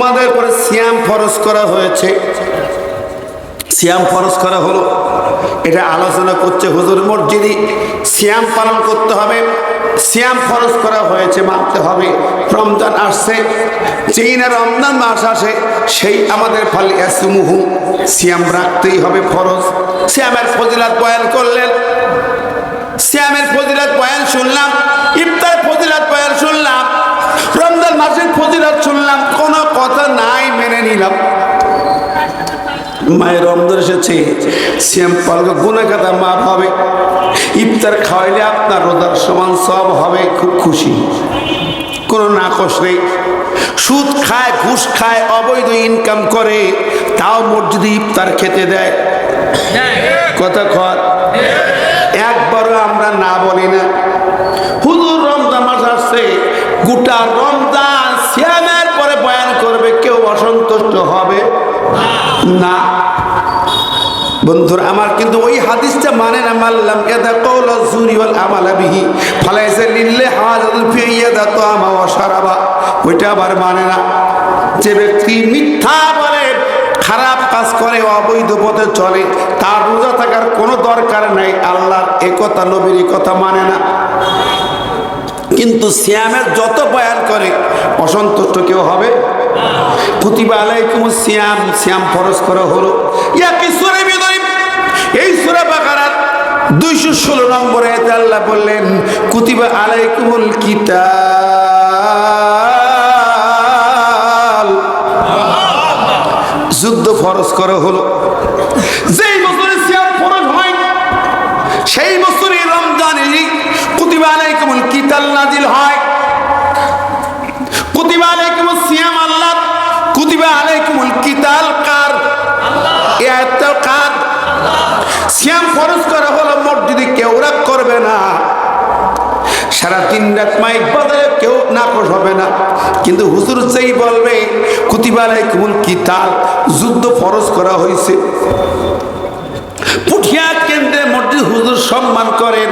তোমাদের উপরে সিয়াম ফরজ করা হয়েছে। সিয়াম ফরজ করা হলো। এটা আলোচনা করছে হুজুর মসজিদে। সিয়াম পালন করতে হবে। সিয়াম ফরজ করা হয়েছে মানতে হবে। রমজান আসছে। যেই না রমজান মাস আসে, সেই আমাদের ফালি এসমুহু সিয়াম রাখতেই হবে ফরজ। সিয়ামের ফজিলাত বয়ান করলেন। সিয়ামের ফজিলাত বয়ান শুনলাম। ইফতার ফজিলাত বয়ান শুনলাম রমজান মাসের ফজিলাত শুনলাম কোনো কথা নাই মেনে নিলাম। মায়ের রমজান এসেছে শ্যাম পালকে গুনা খাতা মাপ হবে। ইফতার খাওয়াইলে আপনার রোজার সমান সব হবে, খুব খুশি। কোনো নাকশ নেই। সুদ খায়, ঘুষ খায়, অবৈধ ইনকাম করে, তাও মসজিদে ইফতার খেতে দেয়। কথা কর একবারও আমরা না বলি না। হুজুর রমজান মাস আসছে, গোটা রমজান অসন্তুষ্ট হবে? না। বন্ধুরা, আমার কিন্তু ওই হাদিসটা মানে না মানলাম ইয়াদা কওলা জুরি ওয়াল আমালা বিহি। ফালাইসা লিল্লে হাজাতুল ফি ইয়াদা তামা ওয়া শারাবা। ওইটা আবার মানে না। যে ব্যক্তি মিথ্যা বলে, খারাপ কাজ করে, অবৈধ পথে চলে, তার রোজা থাকার কোনো দরকার নাই, আল্লাহর একথা নবীর কথা মানে না। কিন্তু শ্যামের যত বয়ান করে, অসন্তুষ্ট কেউ হবে? কুতিবা আলাইকুম শ্যাম শ্যাম ফরজ করা হলো। কি সুরে বিদরি এই সুরে বাকারার দুইশো ষোলো নম্বরে আল্লাহ বললেন, কুতিবা আলাইকুমুল কিতাল। যুদ্ধ ফরজ করা হলো। যেই বছরে শ্যাম ফরজ হয়, সেই বছরে রমজানেরই কুতিবা আলাইকুমুল কিতাল নাজিল হয়। সারা তিন রাত মাইক বাজারে কেউ নাকশ হবে না। কিন্তু হুজুর সেই বলবে, কুতিবা আলাইকুমুল কিতাল, যুদ্ধ ফরজ করা হয়েছে। পুঠিয়া কেন্দ্রে মসজিদ হুজুর সম্মান করেন।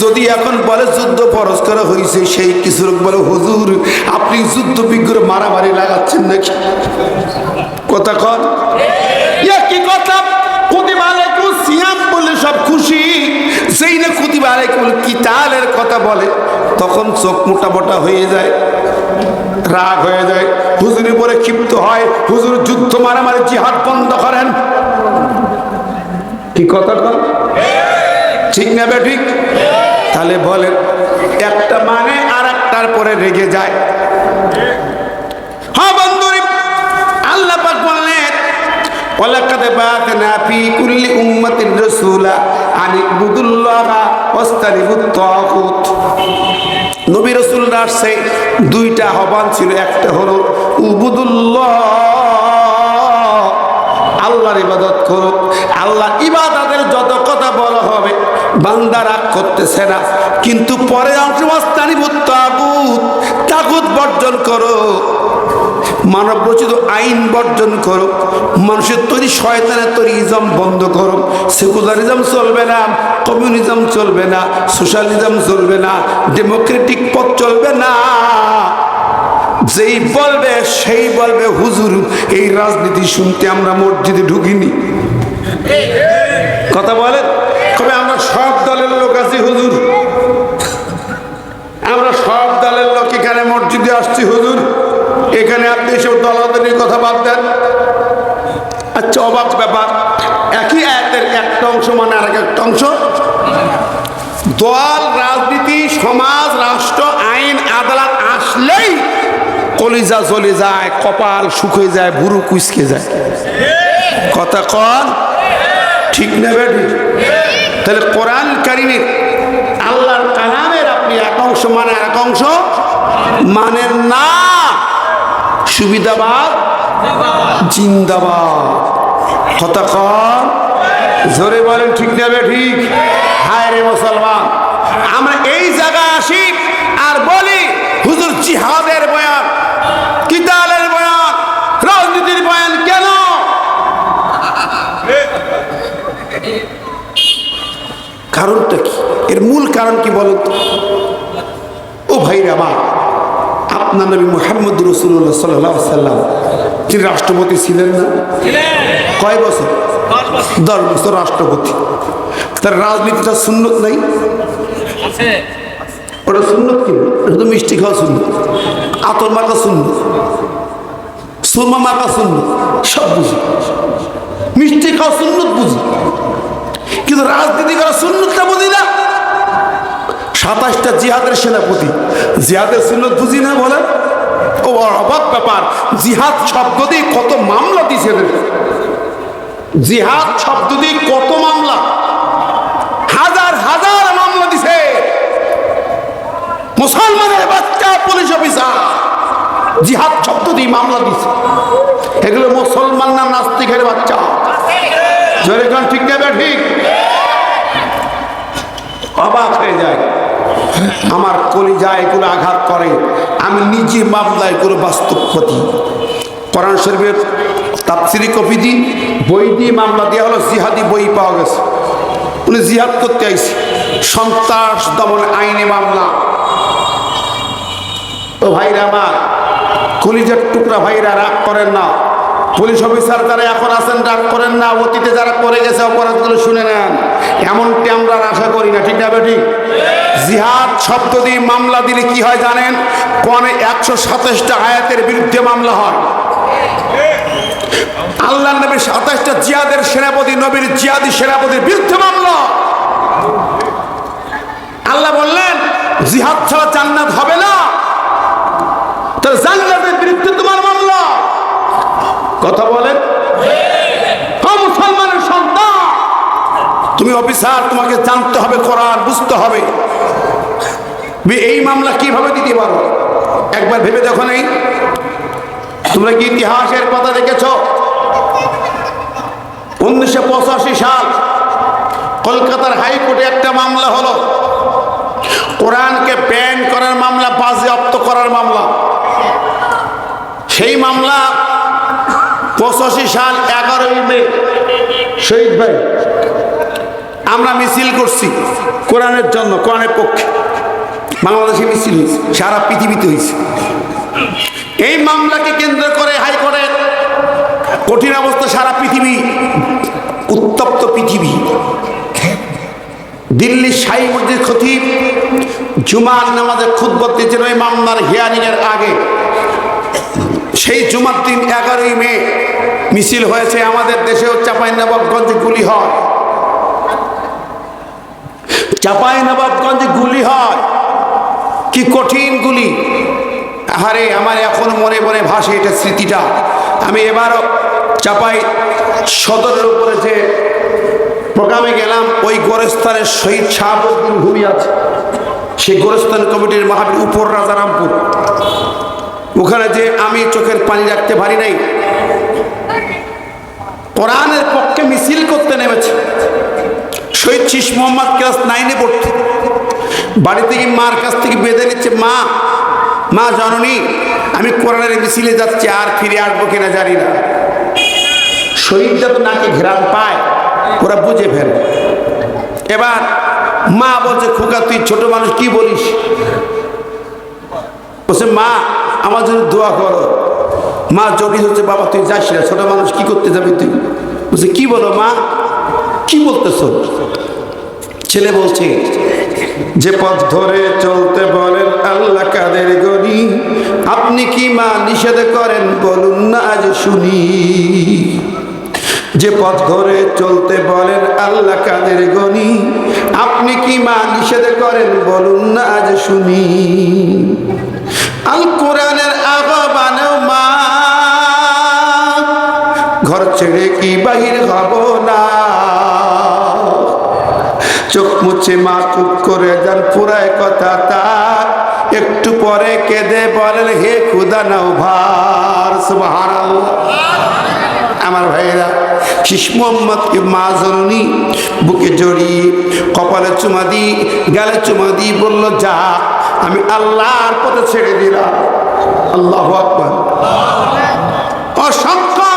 যদি এখন বলে যুদ্ধ ফরজ করা হয়েছে, সেই কিছু লোক বলে, হুজুর, আপনি যুদ্ধ বিগ্রহ মারামারি লাগাচ্ছেন নাকি? কথা কন। কি কথা? আলাইকুম সিয়াম বলে সব খুশি। সেই না কুতিবা আলাইকুম কিতালের কথা বলে তখন চোখ মোটা মোটা হয়ে যায়, রাগ হয়ে যায় হুজুরের পরে ক্ষিপ্ত হয়, হুজুর যুদ্ধ মারামারি জিহাদ বন্ধ করেন। কি কথা ঠিক না ঠিক? তাহলে বলেন, একটা মানে আর একটার পরে রেগে যায়। হ্যাঁ বন্ধুরি, আল্লাহ নবী দুইটা ছিল, একটা হলো, উবুদুল্লাহ, আল্লাহর ইবাদত করো, আল্লাহ ইবাদতের যত কথা বলা হবে, বান্দা রাগ করতেছে না, কিন্তু পরে অংশমাস্তানি তাগুত তাগুত বর্জন করো। মানব রচিত আইন বর্জন করো, মানুষের তৈরি শয়তানের তৈরি ইজম বন্ধ করো, সেকুলারিজম চলবে না, কমিউনিজম চলবে না, সোশ্যালিজম চলবে না, ডেমোক্রেটিক পথ চলবে না। যেই বলবে, সেই বলবে, হুজুর, এই রাজনীতি শুনতে আমরা মসজিদে ঢুকিনি। কথা বলেন? তবে আমরা সব দলের লোক আছি, হুজুর। আমরা সব দলের লোক এখানে মসজিদে আসছি, হুজুর। এসব দলাদলির কথা বাদ দেন। আচ্ছা অবাক ব্যাপার। একই আয়াতের একটা অংশ মানে আর একটা অংশ। দল রাজনীতি, সমাজ, রাষ্ট্র, আইন, আদালত আসলেই কলিজা চলে যায়, কপাল শুকিয়ে যায় ভুরু কুচকে যায়। কথা কন? ঠিক না তাহলে কোরআন কারিমের, আল্লাহর কালামের আপনি এক অংশ মানে এক অংশ মানেন না। সুবিধাবাদ? জিন্দাবাদ। কন। জোরে বলেন, ঠিক নেবে ঠিক? হায় রে মুসলমান। আমরা এই জায়গায় আসি আর বলি, হুজুর জিহাদের বয়ান, কিতালের বয়ান, রাজনীতির বয়ান কেন? কারণটা কি? এর মূল কারণ কি বলো তো? ও ভাইরা আমার। আপনার নবী মোহাম্মদ রসুল্লাহ সাল্লাহ সাল্লাম তিনি রাষ্ট্রপতি ছিলেন না? কয় বছর? দশ বছর। রাষ্ট্রপতি। তার রাজনীতিটা সুন্নত নাই? ওটা সুন্নত কি? তো মিষ্টি খাওয়া সুন্নত। আতর মাখা সুন্নত। সুরমা মাখা সুন্নত। সব বুঝি। মিষ্টি খাওয়া সুন্নত বুঝি। কিন্তু রাজনীতি করা সুন্নতটা সাতাশটা জিহাদের সেনাপতি। জিহাদের সুন্নত বুঝি না বলে? ও অবাক ব্যাপার। জিহাদ শব্দ দিয়ে কত মামলা দিছে জিহাদ শব্দ দিয়ে কত মামলা। হাজার হাজার মামলা দিছে। মুসলমানের বাচ্চা পুলিশ অফিসার। জিহাদ শব্দ দিয়ে মামলা দিছে। এগুলো মুসলমান না নাস্তিকের বাচ্চা? জোরে ঠিক নেবে ঠিক? অবাক হয়ে যায়। আমার কলিজা এগুলো আঘাত করে। আমি নিজে মামলা এগুলো বাস্তবপতি কোরআন শরীফের তাপসিরি কপি দিই বই দিয়ে মামলা দেওয়া হলো, জিহাদি বই পাওয়া গেছে। উনি জিহাদ করতে আইসি সন্ত্রাস দমন আইনে মামলা। ও ভাইরা আমার, কলিজার টুকরা ভাইরা রাগ করেন না। পুলিশ অফিসার যারা এখন আছেন, রাগ করেন না। অতীতে যারা করে গেছে, অপরাধগুলো শুনে নেন। এমনটি আমরা আশা করি না, ঠিক না ঠিক জিহাদ শব্দ দিয়ে মামলা দিলে কি হয় জানেন? কোন একশো সাতাশটা আয়াতের বিরুদ্ধে মামলা হয়। আল্লাহ নবীর সাতাশটা জিয়াদের সেনাপতি, নবীর জিয়াদি সেনাপতির বিরুদ্ধে মামলা। আল্লাহ বললেন, জিহাদ ছাড়া জান্নাত হবে না। তাহলে জান্নাতের বিরুদ্ধে তোমার মামলা। কথা বলেন ও মুসলমানের সন্তান তুমি অফিসার, তোমাকে জানতে হবে কোরআন বুঝতে হবে। এই মামলা কীভাবে দিতে পারো? একবার ভেবে দেখো নেই? তোমরা কি ইতিহাসের কথা দেখেছ? উনিশশো পঁচাশি সাল কলকাতার হাইকোর্টে একটা মামলা হলো। কোরআনকে ব্যান করার মামলা, বাজেয়াপ্ত করার মামলা। সেই মামলা পঁচাশি সাল এগারোই মে, শহীদ ভাই আমরা মিছিল করছি, কোরআনের জন্য, কোরআনের পক্ষে। বাংলাদেশে মিছিল হয়েছে, সারা পৃথিবীতে হয়েছে। এই মামলাকে কেন্দ্র করে হাইকোর্টের কঠিন অবস্থা সারা পৃথিবী, উত্তপ্ত পৃথিবী। দিল্লির শাহী মসজিদ খতিব জুমার নামাজের খুদ্ দিয়েছেন ওই মামলার হিয়ারিং এর আগে। সেই জুমার দিন এগারোই মে মিছিল হয়েছে, আমাদের দেশেও চাপাই নবাবগঞ্জে গুলি হয়। চাপাই নবাবগঞ্জে গুলি হয়। কি কঠিন গুলি। আরে আমার এখন মনে মনে ভাসে এটা স্মৃতিটা। আমি এবারও চাপাই সদরের উপরে যে প্রোগ্রামে গেলাম, ওই গোরস্থানের শহীদ শাহাবুদ্দিন ভূমি আছে। সেই গোরস্থান কমিটির মহাবীর উপর রাজারামপুর। ওখানে যে আমি চোখের পানি রাখতে পারি নাই। কোরআনের পক্ষে শীষ মোহাম্মদ ক্লাস নাইনে পড়তে। বাড়ি থেকে মার কাছ থেকে বেঁধে নিচ্ছে, মা মা, জননী, আমি কোরআনের মিছিলে যাচ্ছি, আর ফিরে আসব কিনা জানি না। শহীদটা তো নাকি ঘেরান পায়, ওরা বুঝে ফেলে। এবার মা বলছে, খোকা, তুই ছোট মানুষ, কি বলিস? বলছে, মা, আমার জন্য দোয়া করো। মা জড়িয়ে হচ্ছে, বাবা, তুই যাস না, ছোট মানুষ, কি করতে যাবি তুই? বলছে, কি বলো, মা? কি বলতেছ? ছেলে বলছে, যে পথ ধরে চলতে বলেন আল্লাহ কাদের গনি, আপনি কি মা নিষেধ করেন বলুন না আজ শুনি। যে পথ ধরে চলতে বলেন আল্লাহ কাদের গনি, আপনি কি মা নিষেধ করেন বলুন না আজ শুনি। আল কোরআনের আহ্বানেও মা, ঘর ছেড়ে কি বাহির হব না। মুছে মা, চুপ করে যান পুরায় কথা তার। একটু পরে কেঁদে বলেন, হে খুদা, নাও ভার। আমার ভাইয়েরা শিশ মোহাম্মদকে মা জননী, বুকে জড়িয়ে কপালে চুমা দি, গালে চুমা দি বলল, যা, আমি আল্লাহর পথে ছেড়ে দিলাম। আল্লাহ অসংখ্য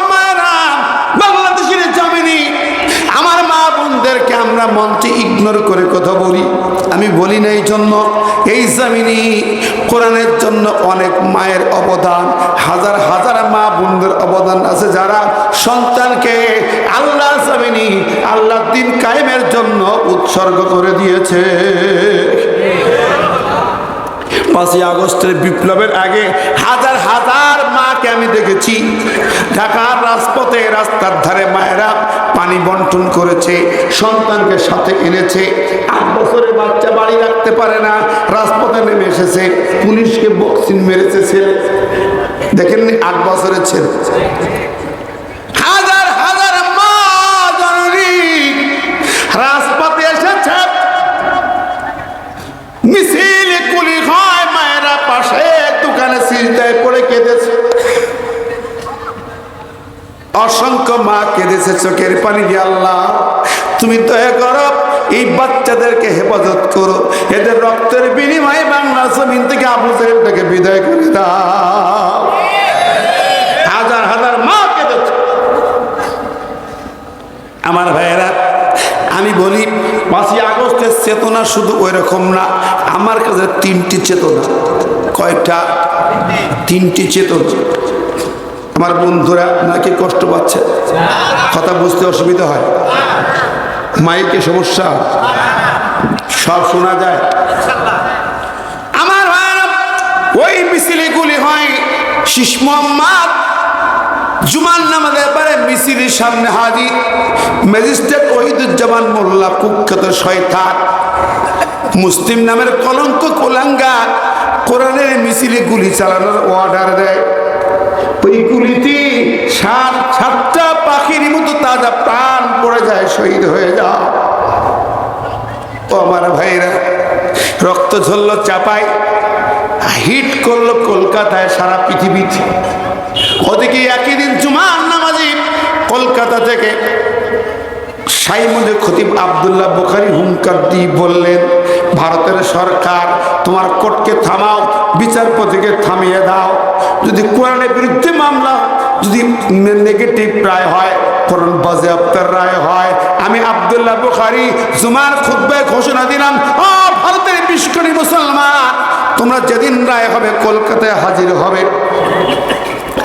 আমরা মঞ্চে ইগনোর করে কথা বলি, আমি বলি না এই জন্য এই জমিনি কোরআনের জন্য অনেক মায়ের অবদান, হাজার হাজার মা বোনদের অবদান আছে যারা সন্তানকে আল্লাহ সামিনী আল্লাহ দিন কায়েমের জন্য উৎসর্গ করে দিয়েছে। পাঁচই আগস্টের বিপ্লবের আগে হাজার হাজার মাকে আমি দেখেছি। ঢাকার রাজপথে রাস্তার ধারে মায়েরা পানি বন্টন করেছে, সন্তানকে সাথে এনেছে। আট বছরের বাচ্চা বাড়ি রাখতে পারে না, রাজপথে নেমে এসেছে, পুলিশকে বক্সিং মেরেছে ছেলে। দেখেননি আট বছরের ছেলে? অসংখ্য মা কেঁদেছে চোখের পানি দিয়ে আল্লাহ। তুমি দয়া করো, এই বাচ্চাদেরকে হেফাজত করো। এদের রক্তের বিনিময়ে বাংলা জমিন থেকে আবু সাহেবটাকে বিদায় করে দাও। হাজার হাজার মা কেঁদেছে। আমার ভাইয়েরা, আমি বলি, পাঁচই আগস্টের চেতনা শুধু ওই রকম না, আমার কাছে তিনটি চেতনা। কয়টা? তিনটি চেতনা। আমার বন্ধুরা নাকি কষ্ট পাচ্ছে? কথা বুঝতে অসুবিধা হয়। মাইকে সমস্যা। সব শোনা যায়। আমার ওই মিছিলগুলি হয় শিশ মোহাম্মদ। জুমান নামাজের পরে মিছিলের সামনে হাজির। ম্যাজিস্ট্রেট ওহিদুজ্জামান মোল্লা কুখ্যাত শয়তান। মুসলিম নামের কলঙ্ক কোলাঙ্গা। কোরআনের মিছিলে গুলি চালানোর অর্ডার দেয়। ওই গুলিতে সাত, সাতটা পাখির মতো তাজা প্রাণ পড়ে যায়, শহীদ হয়ে যাও ও আমার ভাইরা, রক্ত ঝরল চাপায়, হিট করল কলকাতায় সারা পৃথিবীতে। ওদিকে একই দিন জুমার নামাজি কলকাতা থেকে সাইমুদে খতিব আবদুল্লাহ বোখারি হুঙ্কার দিয়ে বললেন ভারতের সরকার, তোমার কোর্টকে থামাও, বিচারপতিকে থামিয়ে দাও। যদি কোরআনের বিরুদ্ধে মামলা, যদি নেগেটিভ রায় হয়, কোরআন বাজেয়াপ্তের রায় হয়। আমি আবদুল্লাহ বুখারি জুমার খুদ্ায় ঘোষণা দিলাম ভারতের বিস্করি মুসলমান, তোমরা যেদিন রায় হবে, কলকাতায় হাজির হবে।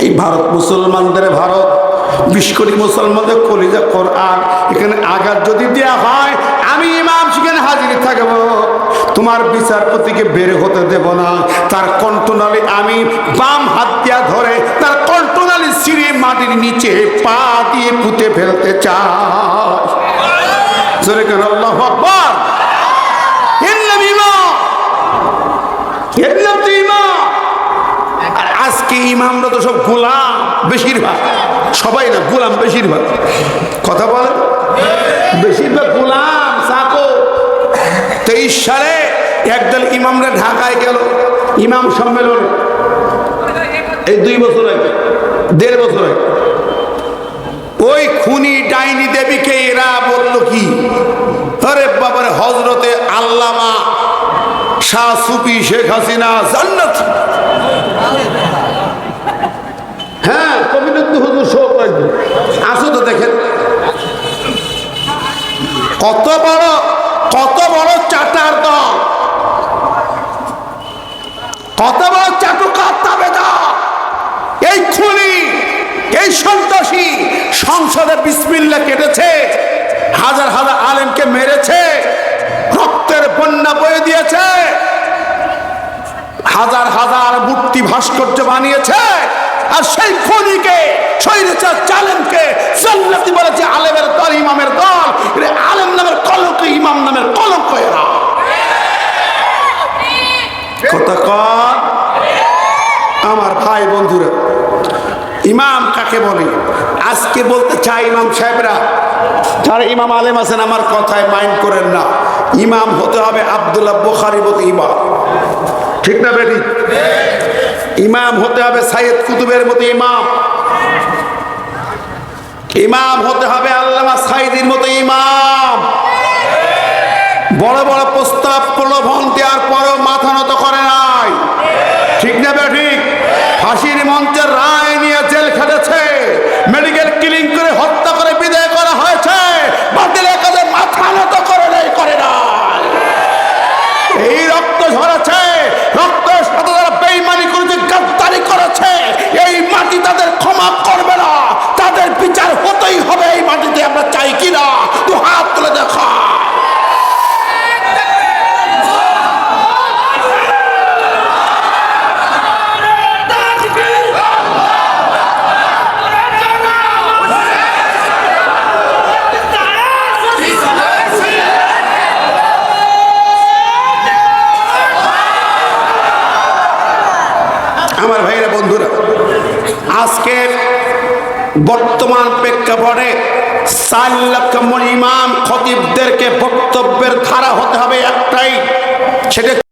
এই ভারত মুসলমানদের ভারত, বিশ মুসলমানদের কলিজা কোরআন। এখানে আঘাত যদি দেয়া হয়, আমি থাকব তোমার বিচারপতিকে বের হতে দেব না। তার কণ্ঠনালী আমি বাম হাত দিয়া ধরে তার কণ্ঠনালী সিঁড়ি মাটির নিচে পা দিয়ে পুঁতে ফেলতে চাই। কেন? ইমামরা তো সব গোলাম বেশিরভাগ। সবাই না, গোলাম বেশিরভাগ। কথা বলেন? বেশিরভাগ গোলাম। তেইশ সালে একদল ইমামরা ঢাকায় গেল। ইমাম সম্মেলন। এই দুই বছর আগে, দেড় বছর আগে। ওই খুনি ডাইনি দেবীকে এরা বলল কি? আরে বাবারে হজরতে আল্লামা শাহ সুফি শেখ হাসিনা জান্নাত। হ্যাঁ কবিনন্দ হুজুর শোক লাগবে আসো তো দেখেন। কত বড় কত বড় চাটার দল। কত বড় চাটুকার এই খুনি, এই সন্ত্রাসী সংসদে বিসমিল্লা কেটেছে, হাজার হাজার আলেমকে মেরেছে, রক্তের বন্যা বয়ে দিয়েছে, হাজার হাজার মূর্তি ভাস্কর্য বানিয়েছে আর সেই খনিকে শৈরেচার চালেমকে জান্নাতি বলেছে আলেমের দল, ইমামের দল। আলেম নামের কলঙ্ক, ইমাম নামের কলঙ্ক এরা। কথা কন আমার ভাই বন্ধুরা, ইমাম কাকে বলে? আজকে বলতে চাই ইমাম সাহেবরা, যারা ইমাম আলেম আছেন, আমার কথায় মাইন্ড করেন না। ইমাম হতে হবে আবদুল্লাহ বোখারি মতো ইমাম। ঠিক না বেটি? ইমাম হতে হবে সাইয়েদ কুতুবের মতো ইমাম। ইমাম হতে হবে আল্লামা সাইদির মতো ইমাম। বড় বড় প্রস্তাব প্রলোভন দেওয়ার পরও মাথা নত করে নাই তাদের ক্ষমা করবে না। তাদের বিচার হতেই হবে এই মাটিতে, আমরা চাই কিনা? তো হাত তুলে দেখা। লক্ষ ইমাম খতিবদেরকে বক্তব্যের ধারা হতে হবে একটাই সেটা